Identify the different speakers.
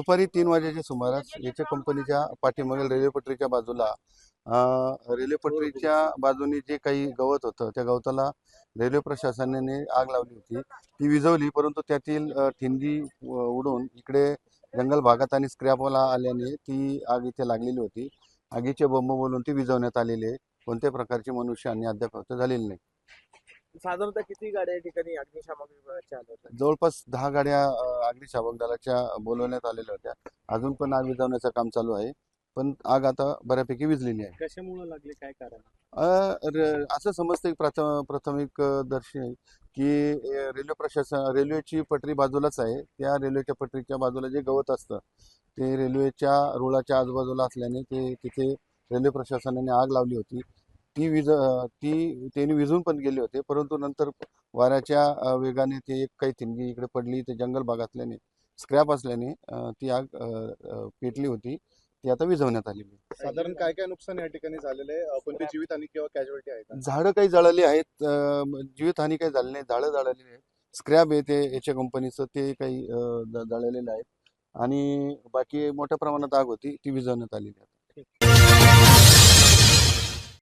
Speaker 1: दुपारी तीन वाजेच्या सुमारास याच्या कंपनीच्या पाठीमागील रेल्वे पटरीच्या बाजूला रेल्वे पटरीच्या बाजूने जे काही गवत होतं त्या गवताला रेल्वे प्रशासनाने आग लावली होती. ती विझवली परंतु त्यातील अं, ठिंगी उडून इकडे जंगल भागात आणि स्क्रॅपला आल्याने ती आग इथे लागलेली होती. आगीचे बंब बोलून ती विझवण्यात आलेली आहे. कोणत्याही प्रकारची आणि अद्याप झालेली नाही.
Speaker 2: साधारणतः किती गाड्या या ठिकाणी अग्निशामक विभागाच्या आल्या होत्या
Speaker 1: जवळपास दहा गाड्या अं, अग्निशामक दलाच्या बोलवण्यात आलेल्या होत्या. अजून पण आग विझवण्याचं काम चालू आहे. पण आग आता बऱ्यापैकी विझलेली आहे.
Speaker 2: कशामुळे लागले? काय कारण?
Speaker 1: अ, र- असं समजतं की प्राथम प्राथमिक अ, दर्शन की अ, रेल्वे प्रशासन रेल्वेची पटरी बाजूलाच आहे. त्या रेल्वेच्या पटरीच्या बाजूला जे गवत असतं ते रेल्वेच्या रुळाच्या आजूबाजूला असल्याने ते तिथे रेल्वे प्रशासनाने आग लावली होती. ती विज ती त्यांनी विझून पण गेले होते. परंतु नंतर वाऱ्याच्या वेगाने ते एक काही थिंगी इकडे पडली. ते जंगल भाग असल्याने स्क्रॅप असल्याने ती आग पेटली होती. ती आता विझवण्यात आलेली आहे.
Speaker 3: साधारण काय काय नुकसान या ठिकाणी झालेलं आहे? कोणती जीवितहानी किंवा कॅज्युअलिटी आहे
Speaker 1: झाडं काही जळाली आहेत. जीवितहानी काही झाली नाही. झाडं जळालेली आहेत. स्क्रॅब आहे ते याच्या कंपनीचं. ते काही जळालेलं आहे. आणि बाकी मोठ्या प्रमाणात आग होती. ती विझवण्यात आलेली आहे.